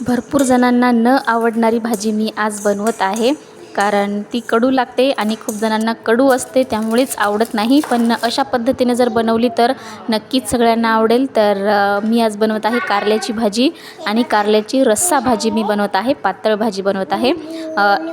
भरपूर जणांना न आवडणारी भाजी मी आज बनवत आहे. कारण ती कडू लागते आणि खूप जणांना कडू असते त्यामुळेच आवडत नाही. पण अशा पद्धतीने जर बनवली तर नक्कीच सगळ्यांना आवडेल. तर मी आज बनवत आहे कारल्याची भाजी आणि कारल्याची रस्सा भाजी मी बनवत आहे पातळ भाजी बनवत आहे.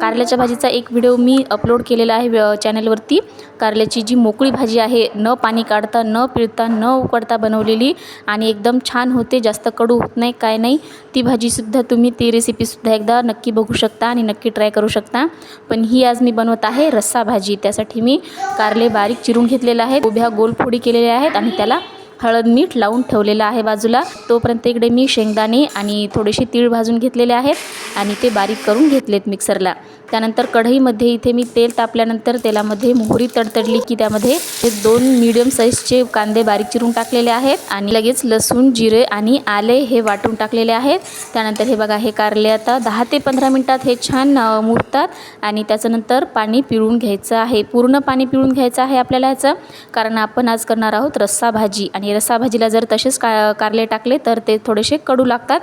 कारल्याच्या भाजीचा एक व्हिडिओ मी अपलोड केलेला आहे चॅनलवरती. कारल्याची जी मोकळी भाजी आहे न पाणी काढता न पिळता न उकडता बनवलेली आणि एकदम छान होते जास्त कडू होत नाही काय नाही. ती भाजीसुद्धा तुम्ही ती रेसिपीसुद्धा एकदा नक्की बघू शकता आणि नक्की ट्राय करू शकता. पण ही आज मी बनवत आहे रस्सा भाजी. त्यासाठी मी कारले बारीक चिरून घेतलेले आहेत. उभ्या गोलफोडी केलेल्या आहेत आणि त्याला हळद मीठ लावून ठेवलेलं आहे बाजूला. तोपर्यंत इकडे मी शेंगदाणे आणि थोडेसे तीळ भाजून घेतलेले आहेत. आणि ते बारीक करून घेतलेत मिक्सरला. त्यानंतर कढईमध्ये इथे मी तेल तापल्यानंतर तेलामध्ये मोहरी तडतडली की त्यामध्ये हे दोन मीडियम साईजचे कांदे बारीक चिरून टाकलेले आहेत आणि लगेच लसूण जिरे आणि आले हे वाटून टाकलेले आहेत. त्यानंतर हे बघा हे कारले आता दहा ते पंधरा मिनटात हे छान मुरतात आणि त्याच्यानंतर पाणी पिळून घ्यायचं आहे. पूर्ण पाणी पिळून घ्यायचं आहे आपल्याला ह्याचं कारण आपण आज करणार आहोत रस्सा भाजी. आणि रस्सा भाजीला जर तसेच का कारले टाकले तर ते थोडेसे कडू लागतात.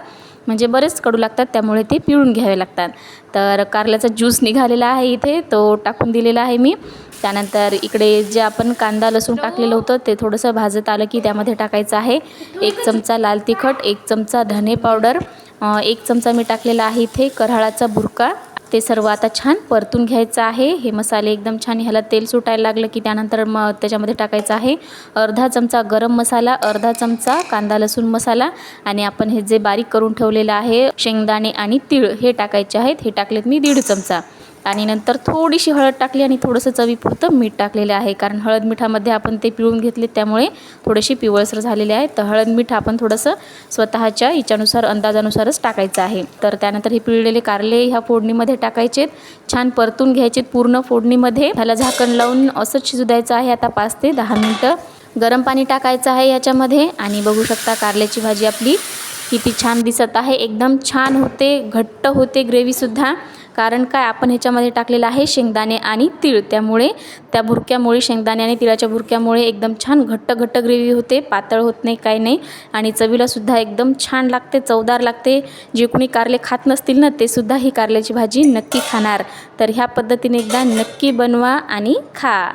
म्हणजे बरेच कडू लागतात त्यामुळे ते पिळून घ्यावे लागतात. तर कारल्याचा ज्यूस निघालेला आहे इथे तो टाकून दिलेला आहे मी. त्यानंतर इकडे जे आपण कांदा लसूण टाकलेलं होतं ते थोडंसं भाजत आलं की त्यामध्ये टाकायचं आहे. एक चमचा लाल तिखट एक चमचा धने पावडर एक चमचा मी टाकलेला आहे इथे कराळाचा बुरका. ते सर्व आता छान परतून घ्यायचं आहे. हे मसाले एकदम छान ह्याला तेल सुटायला लागलं की त्यानंतर मग त्याच्यामध्ये टाकायचं आहे. अर्धा चमचा गरम मसाला अर्धा चमचा कांदा लसूण मसाला आणि आपण हे जे बारीक करून ठेवलेलं आहे शेंगदाणे आणि तीळ हे टाकायचे आहेत. हे टाकलेत मी दीड चमचा. आणि नंतर थोडीशी हळद टाकली आणि थोडंसं चवीपुरतं मीठ टाकलेलं आहे. कारण हळद मिठामध्ये आपण ते पिळून घेतले त्यामुळे थोडेसे पिवळसर झालेले आहे. तर हळद मीठ आपण थोडंसं स्वतःच्या हिच्यानुसार अंदाजानुसारच टाकायचं आहे. तर त्यानंतर हे पिळलेले कारले ह्या फोडणीमध्ये टाकायचेत. छान परतून घ्यायचे पूर्ण फोडणीमध्ये. ह्याला झाकण लावून असंच शिजू द्यायचं आहे. आता पाच ते दहा मिनटं गरम पाणी टाकायचं आहे याच्यामध्ये आणि बघू शकता कारल्याची भाजी आपली किती छान दिसत आहे. एकदम छान होते घट्ट होते ग्रेव्हीसुद्धा कारण काय? आपण ह्याच्यामध्ये टाकलेलं आहे शेंगदाणे आणि तीळ. त्यामुळे त्या भुरक्यामुळे शेंगदाणे आणि तिळाच्या भुरक्यामुळे एकदम छान घट्ट घट्ट ग्रेव्ही होते. पातळ होत नाही काय नाही. आणि चवीलासुद्धा एकदम छान लागते चवदार लागते. जे कोणी कारले खात नसतील ना ते सुद्धा ही कारल्याची भाजी नक्की खाणार. तर ह्या पद्धतीने एकदा नक्की बनवा आणि खा.